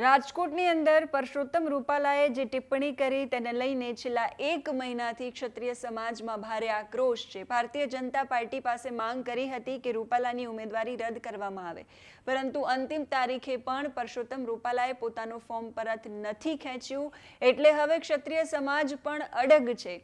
રાજકોટની અંદર પરસોત્તમ રૂપાલાએ જે ટિપ્પણી કરી તેને લઈને છેલ્લા એક મહિનાથી ક્ષત્રિય સમાજમાં ભારે આક્રોશ છે. ભારતીય જનતા પાર્ટી પાસે માંગ કરી હતી કે રૂપાલાની ઉમેદવારી રદ કરવામાં આવે. પરંતુ અંતિમ તારીખે પણ પરસોત્તમ રૂપાલાએ પોતાનું ફોર્મ પરત નથી ખેંચ્યું. એટલે હવે ક્ષત્રિય સમાજ પણ અડગ છે.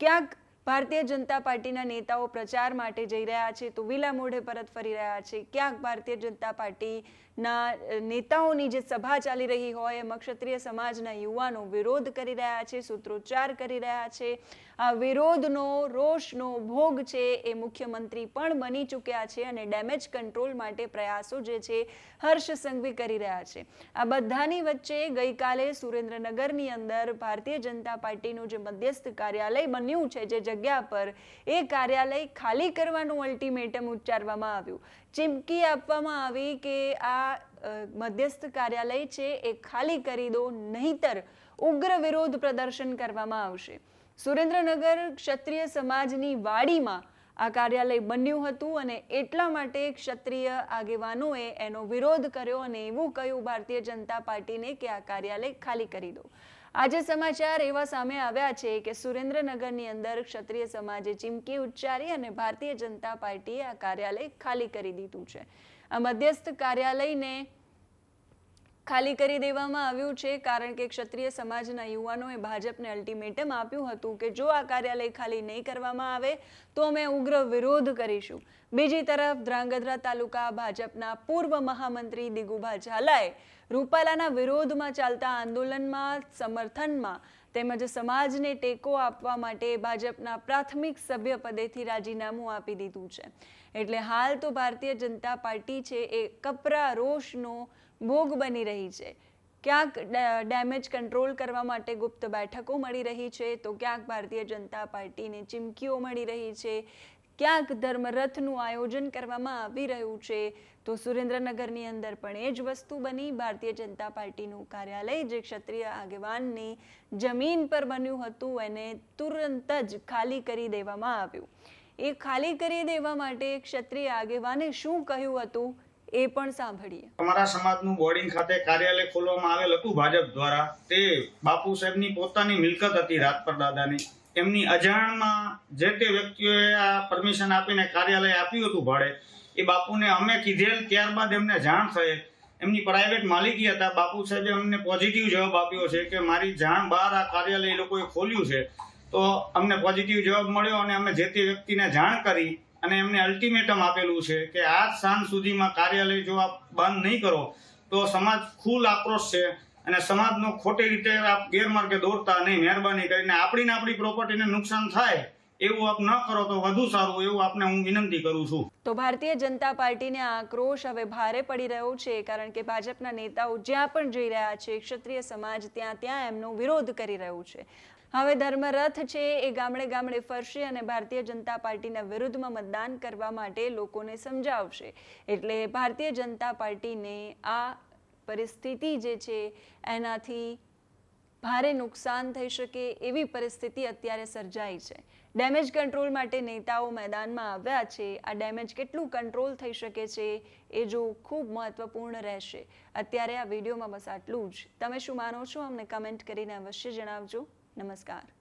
ક્યાંક ભારતીય જનતા પાર્ટીના નેતાઓ પ્રચાર માટે જઈ રહ્યા છે તો વિલા મોઢે પરત ફરી રહ્યા છે. ક્યાંક ભારતીય જનતા પાર્ટીના નેતાઓની જે સભા ચાલી રહી હોય, એમાં ક્ષત્રિય સમાજના યુવાનો વિરોધ કરી રહ્યા છે, સૂત્રોચ્ચાર કરી રહ્યા છે. આ વિરોધનો, રોષનો ભોગ છે એ મુખ્યમંત્રી પણ બની ચૂક્યા છે અને ડેમેજ કંટ્રોલ માટે પ્રયાસો જે છે હર્ષ સંઘવી કરી રહ્યા છે. આ બધાની વચ્ચે ગઈકાલે સુરેન્દ્રનગરની અંદર ભારતીય જનતા પાર્ટીનું જે મધ્યસ્થ કાર્યાલય બન્યું છે, જે જગ્યા પર એ કાર્યાલય ખાલી કરવાનું અલ્ટિમેટમ ઉચ્ચારવામાં આવ્યું. ચીમકી આપવામાં આવી કે આ મધ્યસ્થ કાર્યાલય છે એ ખાલી કરી દો, નહીતર ઉગ્ર વિરોધ પ્રદર્શન કરવામાં આવશે. સુરેન્દ્રનગર ક્ષત્રિય સમાજની વાડીમાં આ કાર્યાલય બન્યું હતું અને એટલા માટે ક્ષત્રિય આગેવાનોએ એનો વિરોધ કર્યો અને એવું કહ્યું ભારતીય જનતા પાર્ટીને કે આ કાર્યાલય ખાલી કરી દો. આજે સમાચાર એવા સામે આવ્યા છે કે સુરેન્દ્રનગરની અંદર ક્ષત્રિય સમાજે ચીમકી ઉચ્ચારી અને ભારતીય જનતા પાર્ટીએ આ કાર્યાલય ખાલી કરી દીધું છે. આ મધ્યસ્થ કાર્યાલયને ખાલી કરી દેવામાં આવ્યું છે, કારણ કે ક્ષત્રિય સમાજના યુવાનોએ ભાજપને અલ્ટિમેટમ આપ્યું હતું કે જો આ કાર્યાલય ખાલી નહીં કરવામાં આવે, તો અમે ઉગ્ર વિરોધ કરીશું. બીજી તરફ, ધ્રાંગધ્રા તાલુકા ભાજપના પૂર્વ મહામંત્રી દિગુભા ઝાલાએ રૂપાલાના વિરોધમાં ચાલતા આંદોલનમાં સમર્થનમાં તેમજ સમાજને ટેકો આપવા માટે ભાજપના પ્રાથમિક સભ્ય પદેથી રાજીનામું આપી દીધું છે. એટલે હાલ તો ભારતીય જનતા પાર્ટી છે એ કપરા રોષનો ભોગ બની રહી છે. ક્યાંક ડેમેજ કંટ્રોલ કરવા માટે ગુપ્ત બેઠકો મળી રહી છે, તો ક્યાંક ભારતીય જનતા પાર્ટીને ચીમકીઓ મળી રહી છે. ક્યાંક ધર્મરથનું આયોજન કરવામાં આવી રહ્યું છે, તો સુરેન્દ્રનગરની અંદર પણ એ જ વસ્તુ બની. ભારતીય જનતા પાર્ટીનું કાર્યાલય જે ક્ષત્રિય આગેવાનની જમીન પર બન્યું હતું, એને તુરંત જ ખાલી કરી દેવામાં આવ્યું. એ ખાલી કરી દેવા માટે ક્ષત્રિય આગેવાને શું કહ્યું હતું? એ પણ સાંભળીએ. અમારા સમાજનું બોર્ડિંગ ખાતે કાર્યાલય ખોલવામાં આવેલ હતું ભાજપ દ્વારા. તે બાપુ સાહેબની પોતાની મિલકત હતી રાજપર દાદાની. એમની અજાણમાં જે તે વ્યક્તિઓએ આ પરમિશન આપીને કાર્યાલય આપ્યું હતું ભાડે, એ બાપુને અમે કીધેલ ત્યારબાદ એમને જાણ થયે. એમની પ્રાઇવેટ માલિકી હતા. બાપુ સાહેબે અમને પોઝિટિવ જવાબ આપ્યો છે કે મારી જાણ બહાર આ કાર્યાલય એ લોકોએ ખોલ્યું છે. તો અમને પોઝિટિવ જવાબ મળ્યો અને અમે જે તે વ્યક્તિને જાણ કરી અને એમને અલ્ટિમેટમ આપેલું છે કે આજ સાંજ સુધીમાં કાર્યાલય જો આપ બંધ નહીં કરો, તો સમાજ ફૂલ આક્રોશ છે અને સમાજનો ખોટી રીતે આપ ગેરમાર્ગે દોરતા નહીં, મહેરબાની કરીને આપણી ને આપણી પ્રોપર્ટીને નુકસાન થાય. એવું આપ ન કરો તો વધુ સારું એવું આપને હું વિનંતી કરું છું. તો ભારતીય જનતા પાર્ટીને આક્રોશ હવે ભારે પડી રહ્યો છે, કારણ કે ભાજપના નેતાઓ જ્યાં પણ જઈ રહ્યા છે, ક્ષત્રિય સમાજ ત્યાં ત્યાં એમનો વિરોધ કરી રહ્યું છે. હવે ધર્મરથ છે એ ગામડે ગામડે ફરશે અને ભારતીય જનતા પાર્ટીના વિરુદ્ધમાં મતદાન કરવા માટે લોકોને સમજાવશે. એટલે ભારતીય જનતા પાર્ટીને આ પરિસ્થિતિ જે છે, એનાથી ભારે નુકસાન થઈ શકે એવી પરિસ્થિતિ અત્યારે સર્જાઈ છે. ડેમેજ કંટ્રોલ માટે નેતાઓ મેદાનમાં આવ્યા છે. આ ડેમેજ કેટલું કંટ્રોલ થઈ શકે છે એ જો ખૂબ મહત્વપૂર્ણ રહેશે. અત્યારે આ વિડીયોમાં બસ આટલું જ. તમે શું માનો છો? અમને કમેન્ટ કરીને અવશ્ય જણાવજો. નમસ્કાર.